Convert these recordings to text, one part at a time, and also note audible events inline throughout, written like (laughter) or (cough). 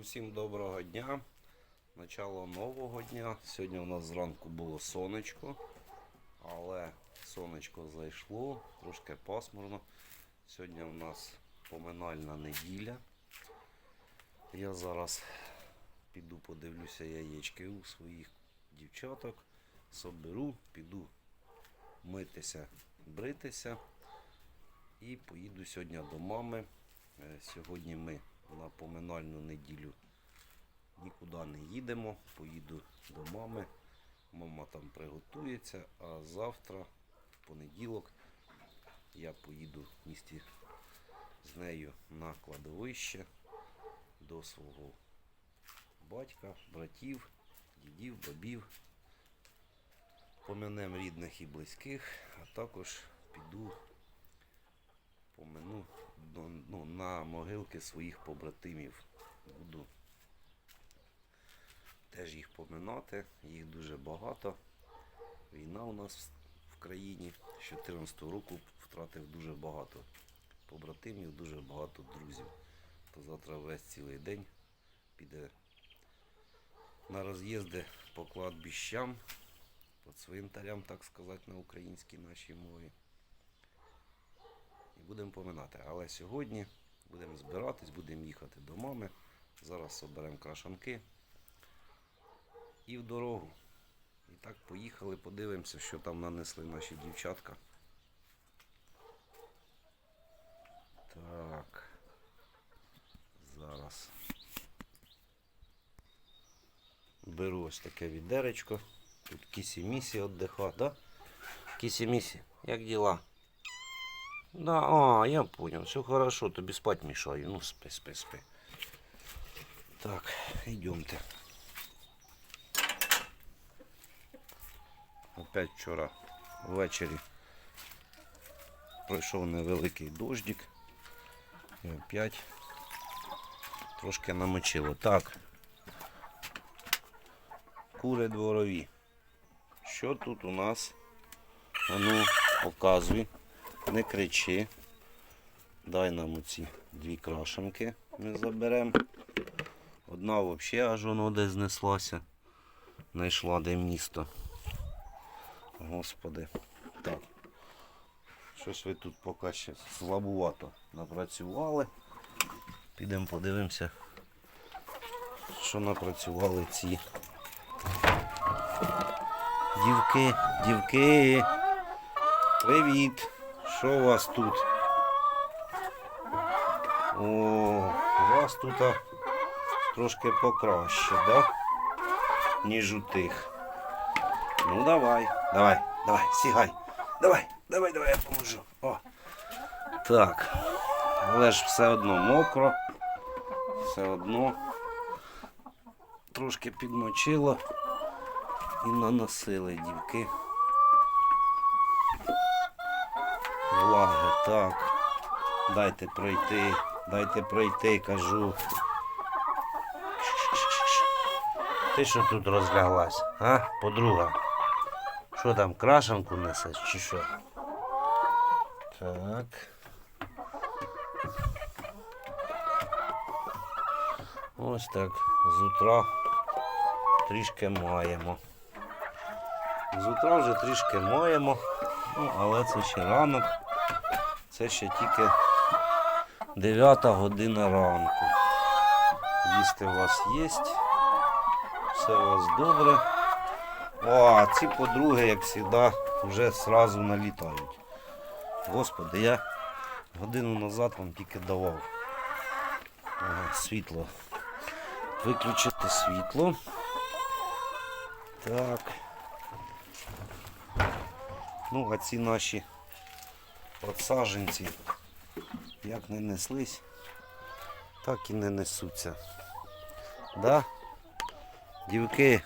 Усім доброго дня. Начало нового дня. Сьогодні у нас зранку було сонечко, але сонечко зайшло, трошки пасмурно. Сьогодні у нас поминальна неділя. Я зараз піду подивлюся яєчки у своїх дівчаток, соберу, піду митися, бритися і поїду сьогодні до мами. Е, Сьогодні ми на поминальну неділю нікуди не їдемо. Поїду до мами. Мама там приготується, а завтра, в понеділок, я поїду в місті з нею на кладовище до свого батька, братів, дідів, бабів. Поминем рідних і близьких, а також піду помину ну, на могилки своїх побратимів. Буду теж їх поминати. Їх дуже багато. Війна у нас в країні з 14 року втратив дуже багато побратимів, дуже багато друзів. То завтра весь цілий день піде на роз'їзди по кладбищам, по цвинтарям, так сказати, на українській нашій мові будемо поминати. Але сьогодні будемо збиратись, будемо їхати до мами. Зараз оберемо крашанки і в дорогу. І так поїхали, подивимося, що там нанесли наші дівчатка. Так. Зараз. Беру ось таке відеречко. Тут кісі-місі віддиха, да? Кісі-місі, як діла? Да, а, я понял. Все хорошо, тобі спать мешаю. Ну, спи, спи, спи. Так, йдемте. Опять вчора ввечері пройшов невеликий дождик. І опять трошки намочило. Так. Кури дворові. Що тут у нас? Ну, показуй. Не кричи. Дай нам оці дві крашенки. Ми заберемо. Одна взагалі аж воно десь знеслася. Знайшла де місто. Господи. Так. Щось ви тут поки ще слабувато напрацювали. Підемо подивимося, що напрацювали ці дівки, дівки. Привіт! Що у вас тут? О, у вас тут а, трошки покраще, да? Ніж у тих. Ну давай, давай, давай, сігай. Давай, давай, давай, я поможу. О. Так. Але ж все одно мокро. Все одно трошки підмочило і наносили дівки. Влаги, так. Дайте пройти, дайте пройти, кажу. Ти що тут розляглась, а, подруга? Що там, крашенку несеш чи що? Так. Ось так, з утра трішки маємо. З утра вже трішки маємо. Ну, але це ще ранок. Це ще тільки 9 година ранку. Їсти у вас є. Все у вас добре. О, ці подруги, як завжди, вже сразу налітають. Господи, я годину назад вам тільки давав ага, світло. Виключити світло. Так. Ну, а ці наші подсаженці як не неслись, так і не несуться. Да? Дівки,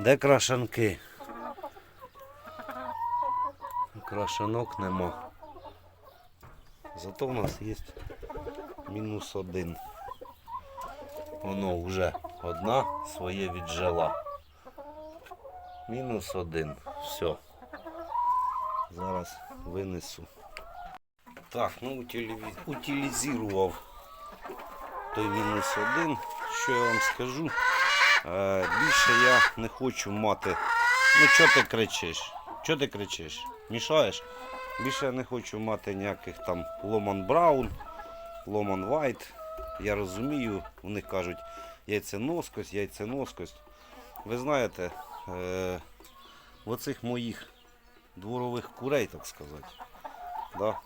де крашанки? Крашанок нема. Зато в нас є мінус один. Воно вже одна своє віджила. Мінус один. Все. Зараз винесу. Так, ну утилізував той мінус один. Що я вам скажу? Е, більше я не хочу мати. Ну, чого ти кричиш? Чого ти кричиш? Мішаєш? Більше я не хочу мати ніяких там Ломан Браун, Ломан Вайт. Я розумію, вони кажуть яйценоскость, яйценоскость. Ви знаєте, е, в оцих моїх дворових курей, так сказати. Да?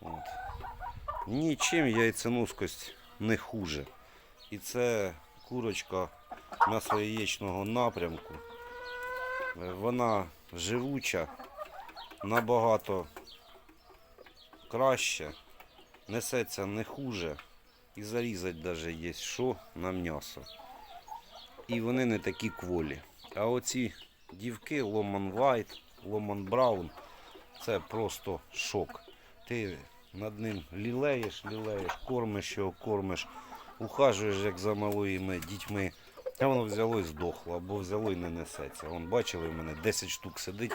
От. Нічим яйценоскость не хуже. І це курочка м'ясо-яєчного напрямку. Е, Вона живуча, набагато краще, несеться не хуже. І зарізати навіть є що на м'ясо. І вони не такі кволі. А оці дівки Ломан Вайт, Ломан Браун це просто шок. Ти над ним лілеєш, лілеєш, кормиш його, кормиш, ухажуєш як за малими дітьми. А воно взяло і здохло, або взяло і не несеться. Вон бачили в мене 10 штук сидить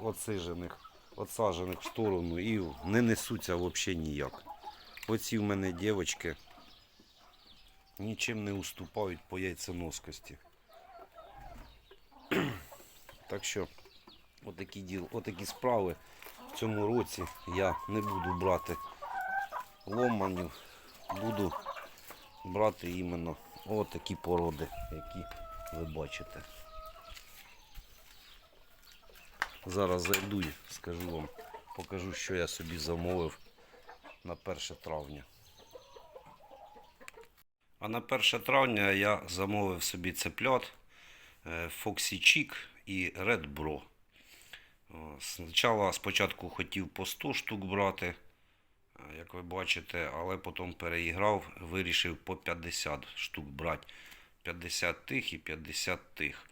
оцижених, отсаджених в сторону і не несуться взагалі ніяк. Оці в мене дівчатки нічим не уступають по яйценоскості. Так що, отакі, діл, отакі справи в цьому році я не буду брати ломанів, буду брати іменно отакі породи, які ви бачите. Зараз зайду і скажу вам, покажу, що я собі замовив на 1 травня. А на 1 травня я замовив собі цеплят е, Foxy Chick і Red Bro. Спочатку, спочатку хотів по 100 штук брати, е, як ви бачите, але потім переіграв, вирішив по 50 штук брати. 50 тих і 50 тих.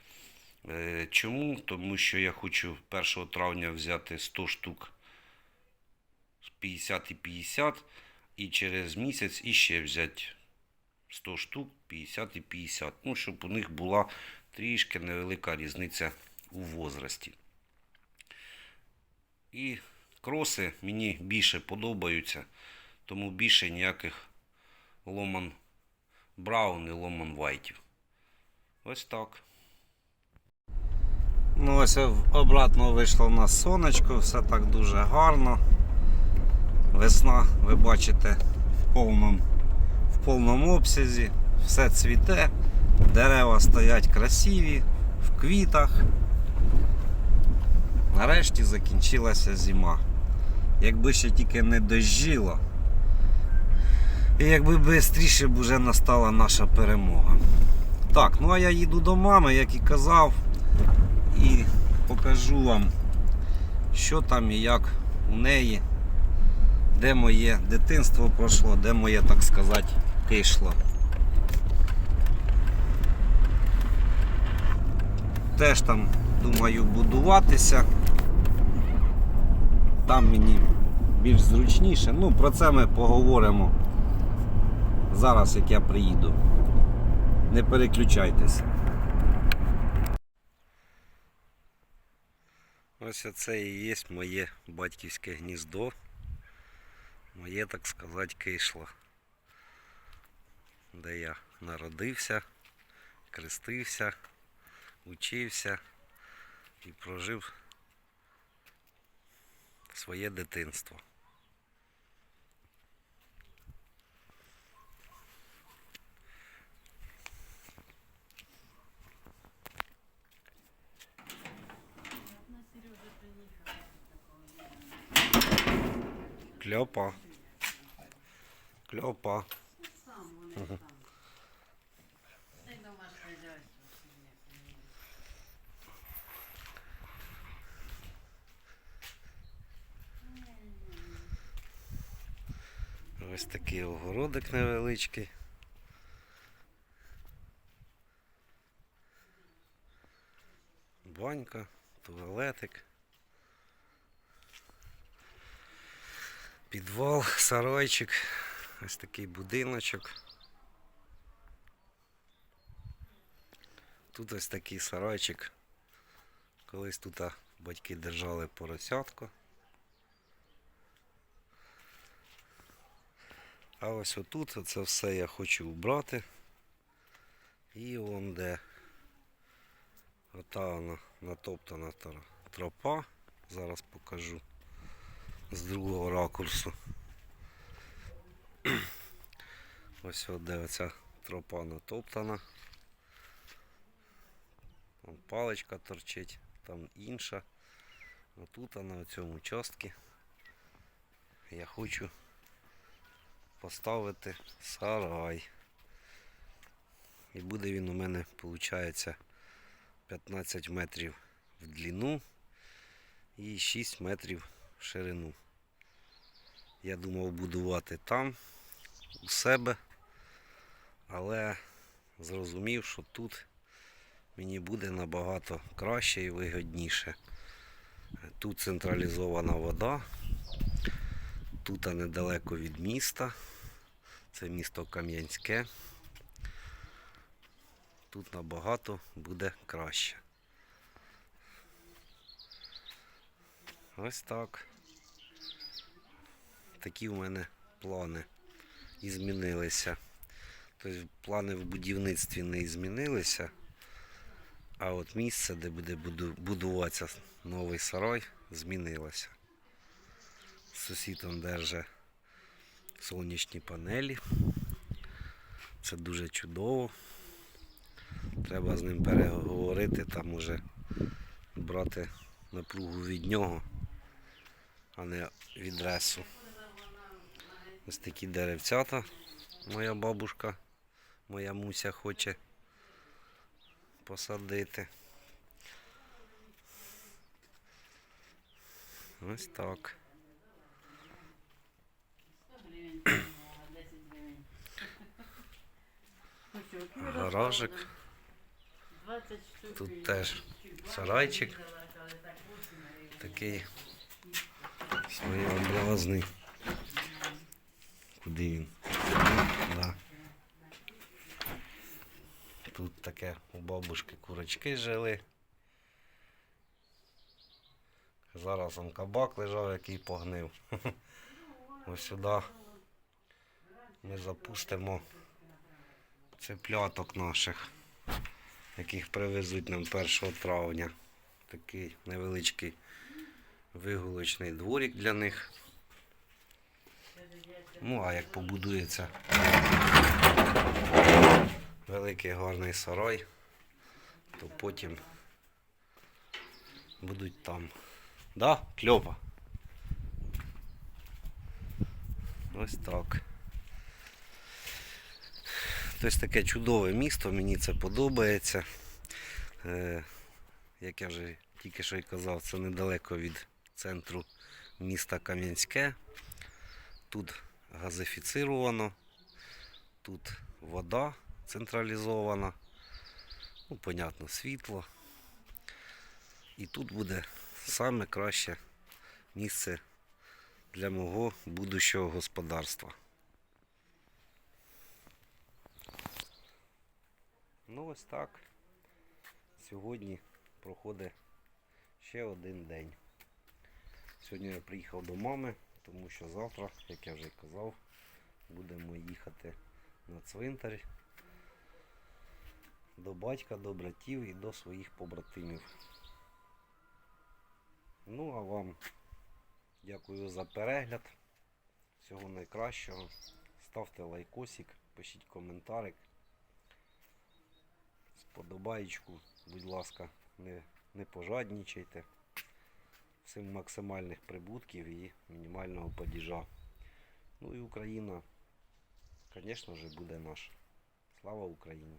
Е, Чому? Тому що я хочу 1 травня взяти 100 штук 50 і 50 і через місяць іще взяти 100 штук 50 і 50. Ну, щоб у них була трішки невелика різниця у возрасті. І кроси мені більше подобаються, тому більше ніяких Ломан Браун і Ломан Вайтів. Ось так. Ну, ось обратно вийшло в нас сонечко, все так дуже гарно. Весна, ви бачите, в повному, в повному обсязі, все цвіте, дерева стоять красиві, в квітах. Нарешті закінчилася зима. Якби ще тільки не дожіло. І якби швидше б вже настала наша перемога. Так, ну а я їду до мами, як і казав, і покажу вам, що там і як у неї, де моє дитинство пройшло, де моє, так сказати, кишло. Теж там, думаю, будуватися. Там мені більш зручніше. Ну, про це ми поговоримо зараз, як я приїду. Не переключайтесь. Ось це і є моє батьківське гніздо. Моє, так сказати, кишло. Де я народився, крестився, учився і прожив своє дитинство. Кльопа. Кльопа. Ось такий невеличкий. Банька, туалетик. Підвал, сарайчик, ось такий будиночок. Тут ось такий сарайчик. Колись тут батьки держали поросятку. А ось отут це все я хочу убрати. І вон де ота вона натоптана тропа. Зараз покажу з другого ракурсу. (clears throat) Ось от де оця тропа натоптана. Там паличка торчить, там інша. А тут на цьому участку я хочу поставити сарай. І буде він у мене, виходить, 15 метрів в длину і 6 метрів в ширину. Я думав будувати там, у себе, але зрозумів, що тут мені буде набагато краще і вигідніше. Тут централізована вода, тут недалеко від міста. Це місто Кам'янське. Тут набагато буде краще. Ось так. Такі у мене плани і змінилися. Тобто плани в будівництві не змінилися. А от місце, де буде будуватися новий сарай, змінилося. Сусід он держить сонячні панелі. Це дуже чудово. Треба з ним переговорити, там уже брати напругу від нього, а не від ресу. Ось такі деревцята моя бабушка, моя муся хоче посадити. Ось так. 100 гривень допомога, 10 гривень. Ну що, які ви Гаражик. розкладали? 20 штук. Тут теж сарайчик. взяла, але так 8 гривень. Такий своєобразний. Куди він? Да. Тут таке у бабушки курочки жили. Зараз он кабак лежав, який погнив. (laughs) Ось сюди ми запустимо цепляток наших, яких привезуть нам 1 травня. Такий невеличкий вигулочний дворик для них. Ну, а як побудується великий гарний сарай, то потім будуть там. Да, кльопа. Ось так. Тобто таке чудове місто, мені це подобається. Е, як я вже тільки що й казав, це недалеко від центру міста Кам'янське. Тут газифіцировано, тут вода централізована, ну, понятно, світло. І тут буде саме краще місце для мого будущого господарства. Ну ось так. Сьогодні проходить ще один день. Сьогодні я приїхав до мами, тому що завтра, як я вже казав, будемо їхати на цвинтар до батька, до братів і до своїх побратимів. Ну а вам дякую за перегляд. Всього найкращого. Ставте лайкосик, пишіть коментарик. Сподобаєчку, будь ласка, не, не пожаднічайте. Всім максимальних прибутків і мінімального падіжа. Ну і Україна, звісно ж, буде наша. Слава Україні!